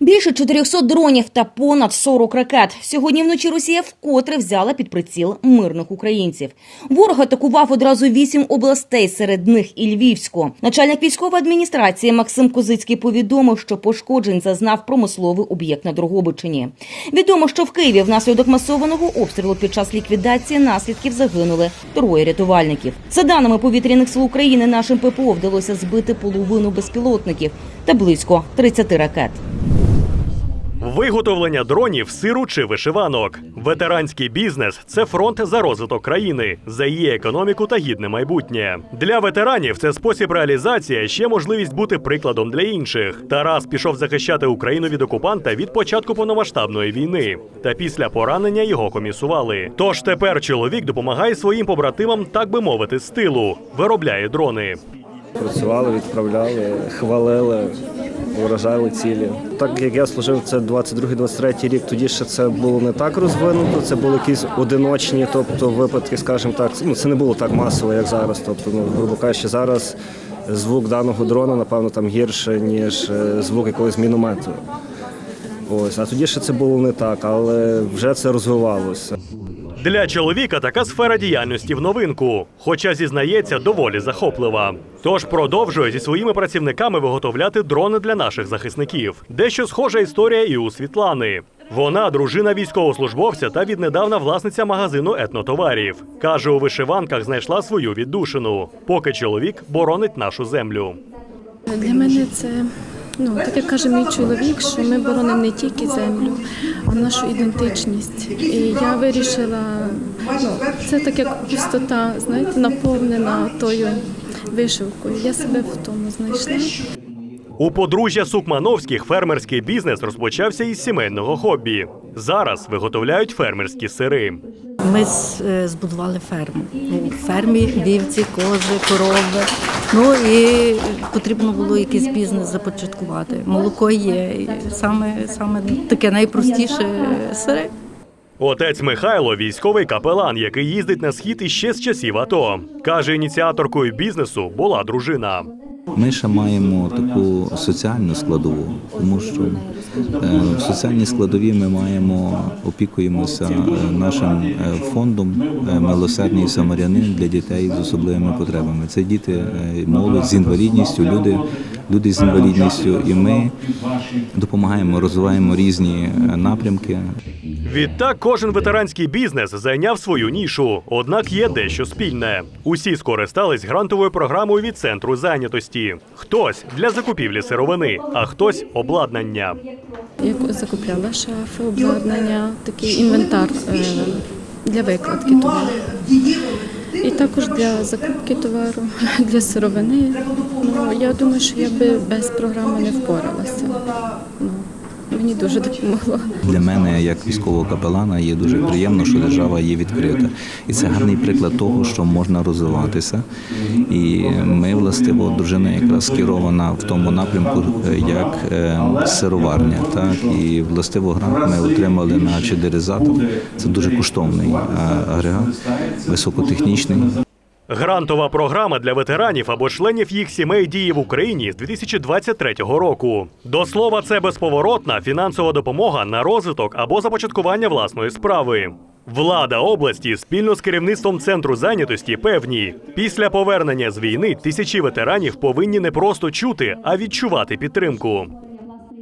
Більше 400 дронів та понад 40 ракет. Сьогодні вночі Росія вкотре взяла під приціл мирних українців. Ворог атакував одразу вісім областей, серед них і Львівську. Начальник військової адміністрації Максим Козицький повідомив, що пошкоджень зазнав промисловий об'єкт на Дрогобичині. Відомо, що в Києві внаслідок масованого обстрілу під час ліквідації наслідків загинули троє рятувальників. За даними повітряних сил України, нашим ППО вдалося збити половину безпілотників та близько 30 ракет. Виготовлення дронів, сиру чи вишиванок. Ветеранський бізнес це фронт за розвиток країни, за її економіку та гідне майбутнє. Для ветеранів це спосіб реалізації, ще можливість бути прикладом для інших. Тарас пішов захищати Україну від окупанта від початку повномасштабної війни. Та після поранення його комісували. Тож тепер чоловік допомагає своїм побратимам, так би мовити, з тилу, виробляє дрони. Працювали, відправляли, хвалили, вражали цілі. Так як я служив, це 22-23 рік, тоді ще це було не так розвинуто, це були якісь одиночні, тобто випадки, скажімо так, ну це не було так масово, як зараз. Тобто, ну, грубо кажучи, зараз звук даного дрона, напевно, там гірше, ніж е, звук якогось міномету. Ось, а тоді ще це було не так, але вже це розвивалося. Для чоловіка така сфера діяльності в новинку, хоча зізнається, доволі захоплива. Тож продовжує зі своїми працівниками виготовляти дрони для наших захисників. Дещо схожа історія і у Світлани. Вона дружина військовослужбовця та віднедавна власниця магазину етнотоварів. Каже, у вишиванках знайшла свою віддушину, поки чоловік боронить нашу землю. Для мене це, ну так як каже мій чоловік, що ми боронимо не тільки землю, а нашу ідентичність. І я вирішила, ну це так як пустота, знаєте, наповнена тою вишивкою. Я себе в тому знайшла. У подружжя Сукмановських фермерський бізнес розпочався із сімейного хобі. Зараз виготовляють фермерські сири. Ми е, збудували ферму. Ну, в фермі вівці, кози, корови. Ну і потрібно було якийсь бізнес започаткувати. Молоко є. І саме, саме таке найпростіше сири. Отець Михайло військовий капелан, який їздить на схід іще з часів АТО. Каже, ініціаторкою бізнесу була дружина. Ми ще маємо таку соціальну складову, тому що е, в соціальній складові ми маємо опікуємося е, нашим е, фондом милосердний самарянин для дітей з особливими потребами. Це діти, молодь з інвалідністю, люди, люди з інвалідністю, і ми допомагаємо, розвиваємо різні е, напрямки. Відтак кожен ветеранський бізнес зайняв свою нішу, однак є дещо спільне. Усі скористались грантовою програмою від центру зайнятості. Хтось для закупівлі сировини, а хтось обладнання. Я закупляла шафи, обладнання, такий інвентар е, для викладки товару. І також для закупки товару, для сировини. Ну, я думаю, що я би без програми не впоралася. Ну, мені дуже допомогло. Для мене, як військового капелана, є дуже приємно, що держава є відкрита. І це гарний приклад того, що можна розвиватися. І ми, властиво, дружина якраз скерована в тому напрямку, е, як е, сироварня. Так? І властиво грант ми отримали на чедеризатор. Це дуже коштовний е, агрегат, високотехнічний. Грантова програма для ветеранів або членів їх сімей діє в Україні з 2023 року. До слова, це безповоротна фінансова допомога на розвиток або започаткування власної справи. Влада області спільно з керівництвом центру зайнятості певні, після повернення з війни тисячі ветеранів повинні не просто чути, а відчувати підтримку.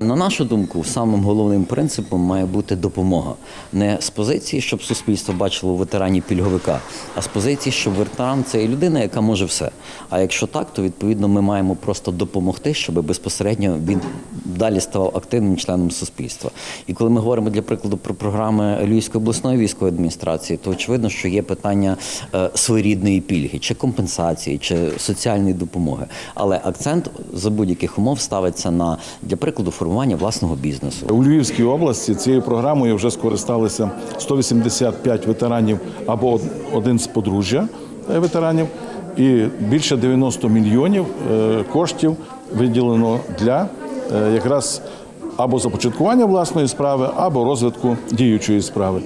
На нашу думку, самим головним принципом має бути допомога. Не з позиції, щоб суспільство бачило у ветерані пільговика, а з позиції, щоб ветеран це людина, яка може все. А якщо так, то відповідно ми маємо просто допомогти, щоб безпосередньо він далі ставав активним членом суспільства. І коли ми говоримо для прикладу про програми Львівської обласної військової адміністрації, то очевидно, що є питання е, своєрідної пільги, чи компенсації, чи соціальної допомоги. Але акцент за будь-яких умов ставиться на для прикладу формування власного бізнесу. У Львівській області цією програмою вже скористалися 185 ветеранів або один з подружжя е, ветеранів, і більше 90 мільйонів е, коштів виділено для е, якраз або започаткування власної справи, або розвитку діючої справи.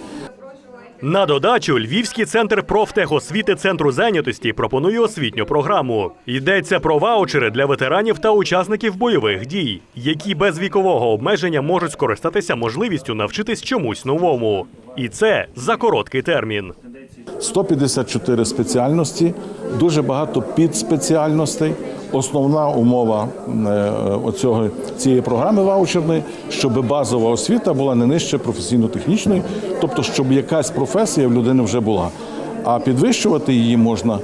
На додачу Львівський центр профтехосвіти центру зайнятості пропонує освітню програму. Йдеться про ваучери для ветеранів та учасників бойових дій, які без вікового обмеження можуть скористатися можливістю навчитись чомусь новому. І це за короткий термін. 154 спеціальності, дуже багато підспеціальностей. Основна умова е, оцього, цієї програми ваучерної, щоб базова освіта була не нижче професійно-технічної, тобто, щоб якась професія в людини вже була. А підвищувати її можна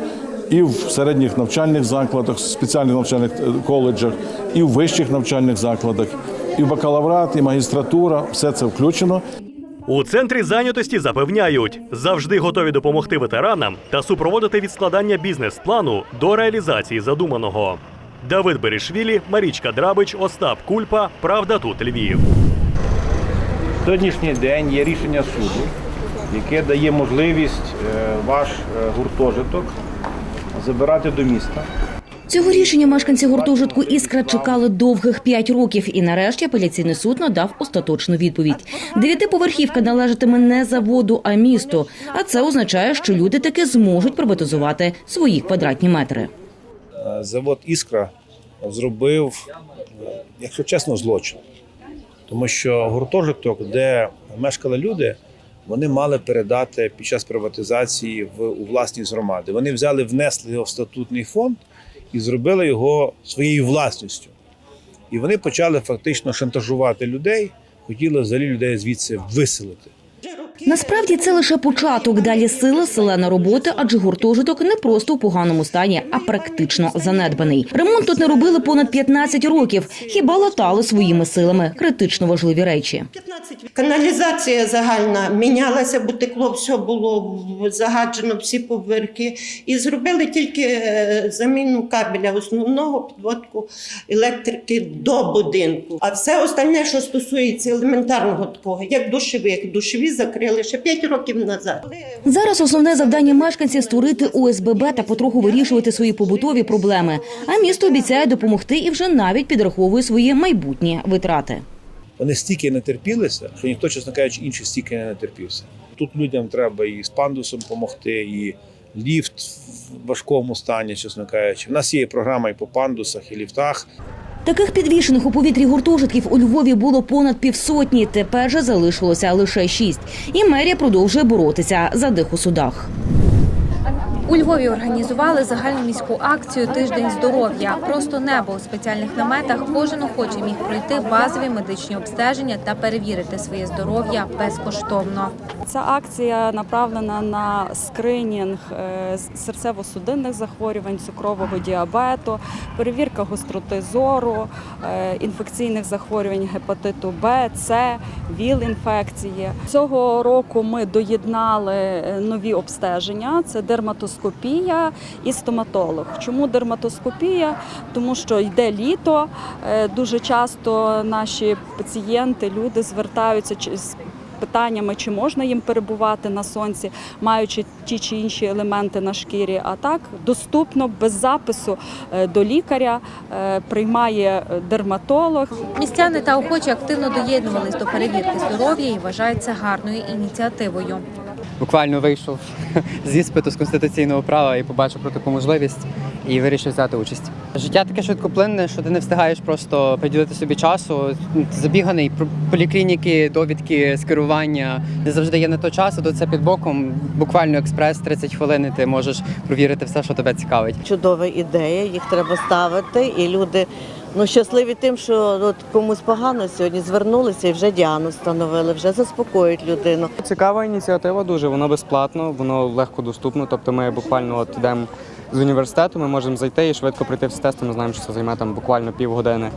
і в середніх навчальних закладах, спеціальних навчальних е, коледжах, і в вищих навчальних закладах, і в бакалаврат, і магістратура все це включено. У центрі зайнятості запевняють, завжди готові допомогти ветеранам та супроводити від складання бізнес-плану до реалізації задуманого. Давид Берішвілі, Марічка Драбич, Остап Кульпа. Правда тут Львів. Сьогоднішній день є рішення суду, яке дає можливість е, ваш е, гуртожиток забирати до міста. Цього рішення мешканці гуртожитку Іскра чекали довгих п'ять років, і нарешті апеляційний суд надав остаточну відповідь. Дев'ятиповерхівка належатиме не заводу, а місту. А це означає, що люди таки зможуть приватизувати свої квадратні метри. Е, Завод Іскра зробив, е, якщо чесно, злочин. Тому що гуртожиток, де мешкали люди, вони мали передати під час приватизації в у власність громади. Вони взяли, внесли його в статутний фонд і зробили його своєю власністю. І вони почали фактично шантажувати людей, хотіли взагалі людей звідси виселити. Насправді це лише початок. Далі сила, селена робота, адже гуртожиток не просто у поганому стані, а практично занедбаний. Ремонт тут не робили понад 15 років. Хіба латали своїми силами критично важливі речі. Каналізація загальна мінялася, бо текло все було загаджено, всі поверхи. І зробили тільки е, заміну кабеля основного підводку електрики до будинку. А все остальне, що стосується елементарного такого, як душових, душові закрили ще 5 років назад. Зараз основне завдання мешканців створити ОСББ та потроху вирішувати свої побутові проблеми. А місто обіцяє допомогти і вже навіть підраховує свої майбутні витрати. Вони стільки не терпілися, що ніхто, чесно кажучи, інших стільки не натерпівся. Тут людям треба і з пандусом допомогти, і ліфт в важкому стані, чесно кажучи. У нас є програма і по пандусах, і ліфтах. Таких підвішених у повітрі гуртожитків у Львові було понад півсотні. Тепер же залишилося лише шість. І мерія продовжує боротися за дих у судах. У Львові організували загальноміську акцію Тиждень здоров'я. Просто небо у спеціальних наметах кожен охочий міг пройти базові медичні обстеження та перевірити своє здоров'я безкоштовно. Ця акція направлена на скринінг е, серцево-судинних захворювань, цукрового діабету, перевірка гостроти зору, е, інфекційних захворювань гепатиту Б, С, ВІЛ-інфекції. Цього року ми доєднали е, нові обстеження: це дерматоскопія і стоматолог. Чому дерматоскопія? Тому що йде літо. е, Дуже часто наші пацієнти, люди звертаються з питаннями, чи можна їм перебувати на сонці, маючи ті чи інші елементи на шкірі. А так доступно без запису е, до лікаря е, приймає дерматолог. Містяни та охочі активно доєднувались до перевірки здоров'я і вважають це гарною ініціативою. Буквально вийшов з іспиту з конституційного права і побачив про таку можливість і вирішив взяти участь. Життя таке швидкоплинне, що ти не встигаєш просто приділити собі часу. Забіганий поліклініки, довідки, скерування не завжди є на то часу, то це під боком. Буквально експрес 30 хвилин. і Ти можеш провірити все, що тебе цікавить. Чудова ідея, їх треба ставити, і люди ну щасливі тим, що от комусь погано сьогодні звернулися і вже діану встановили, вже заспокоїть людину. Цікава ініціатива дуже, воно безплатно, воно легко доступно. Тобто ми буквально от йдемо з університету, ми можемо зайти і швидко прийти всі тести. Ми знаємо, що це займе там буквально півгодини.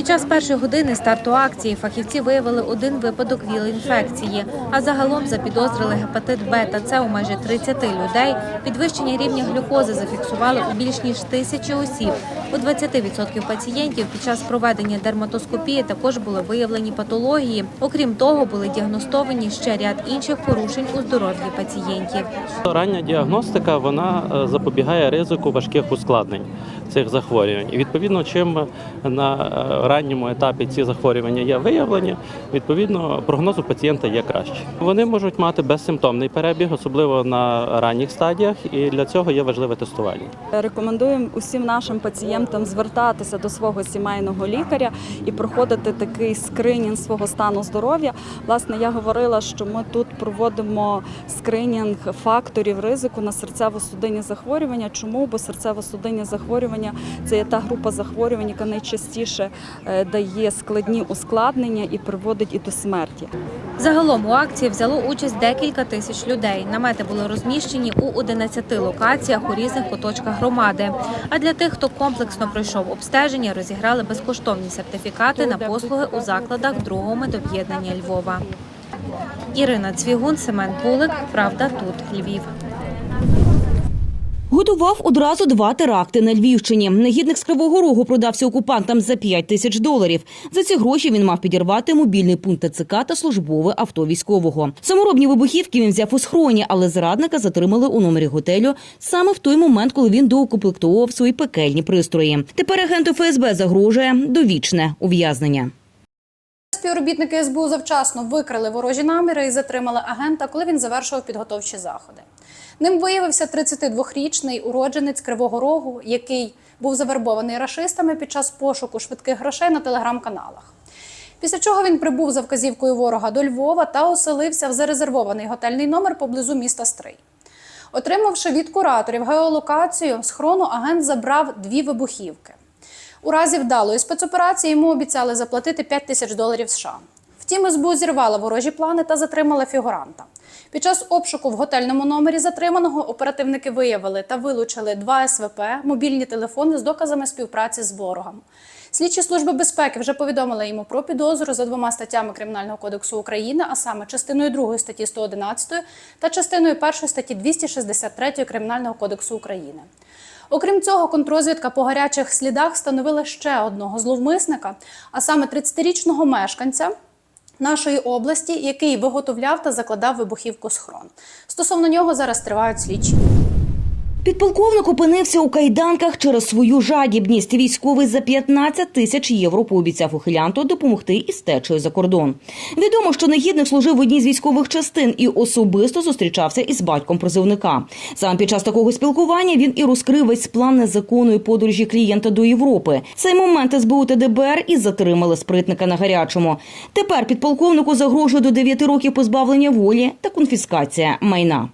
Під час першої години старту акції фахівці виявили один випадок ВІЛ-інфекції, а загалом запідозрили гепатит Б та С у майже 30 людей. Підвищення рівня глюкози зафіксували у більш ніж тисячі осіб. У 20% пацієнтів під час проведення дерматоскопії також були виявлені патології. Окрім того, були діагностовані ще ряд інших порушень у здоров'ї пацієнтів. Рання діагностика вона е, запобігає ризику важких ускладнень цих захворювань. І відповідно, чим на е, ранньому етапі ці захворювання є виявлені, відповідно прогноз у пацієнта є кращий. Вони можуть мати безсимптомний перебіг, особливо на ранніх стадіях, і для цього є важливе тестування. Рекомендуємо усім нашим пацієнтам звертатися до свого сімейного лікаря і проходити такий скринінг свого стану здоров'я. Власне, я говорила, що ми тут проводимо скринінг факторів ризику на серцево-судинні захворювання. Чому? Бо серцево-судинні захворювання це є та група захворювань, яка найчастіше дає складні ускладнення і приводить і до смерті. Загалом у акції взяло участь декілька тисяч людей. Намети були розміщені у 11 локаціях у різних куточках громади. А для тих, хто комплексно пройшов обстеження, розіграли безкоштовні сертифікати на послуги у закладах другого медоб'єднання Львова. Ірина Цвігун, Семен Пулик. Правда, тут Львів. Готував одразу два теракти на Львівщині. Негідник з Кривого Рогу продався окупантам за 5 тисяч доларів. За ці гроші він мав підірвати мобільний пункт ТЦК та службове авто військового. Саморобні вибухівки він взяв у схроні, але зрадника затримали у номері готелю саме в той момент, коли він доукомплектовував свої пекельні пристрої. Тепер агенту ФСБ загрожує довічне ув'язнення. Співробітники СБУ завчасно викрили ворожі наміри і затримали агента, коли він завершував підготовчі заходи. Ним виявився 32-річний уродженець Кривого Рогу, який був завербований рашистами під час пошуку швидких грошей на телеграм-каналах. Після чого він прибув за вказівкою ворога до Львова та оселився в зарезервований готельний номер поблизу міста Стрий. Отримавши від кураторів геолокацію, з агент забрав дві вибухівки. У разі вдалої спецоперації йому обіцяли заплатити 5 тисяч доларів США. Втім, СБУ зірвала ворожі плани та затримала фігуранта. Під час обшуку в готельному номері затриманого оперативники виявили та вилучили два СВП, мобільні телефони з доказами співпраці з ворогом. Слідчі служби безпеки вже повідомили йому про підозру за двома статтями Кримінального кодексу України, а саме частиною 2 статті 111 та частиною 1 статті 263 Кримінального кодексу України. Окрім цього, контрозвідка по гарячих слідах встановила ще одного зловмисника, а саме 30-річного мешканця нашої області, який виготовляв та закладав вибухівку схрон. Стосовно нього зараз тривають слідчі. Підполковник опинився у кайданках через свою жадібність. Військовий за 15 тисяч євро пообіцяв ухилянту допомогти із течею за кордон. Відомо, що негідник служив в одній з військових частин і особисто зустрічався із батьком призовника. Сам під час такого спілкування він і розкрив весь план незаконної подорожі клієнта до Європи. Цей момент СБУ та ДБР і затримали спритника на гарячому. Тепер підполковнику загрожує до 9 років позбавлення волі та конфіскація майна.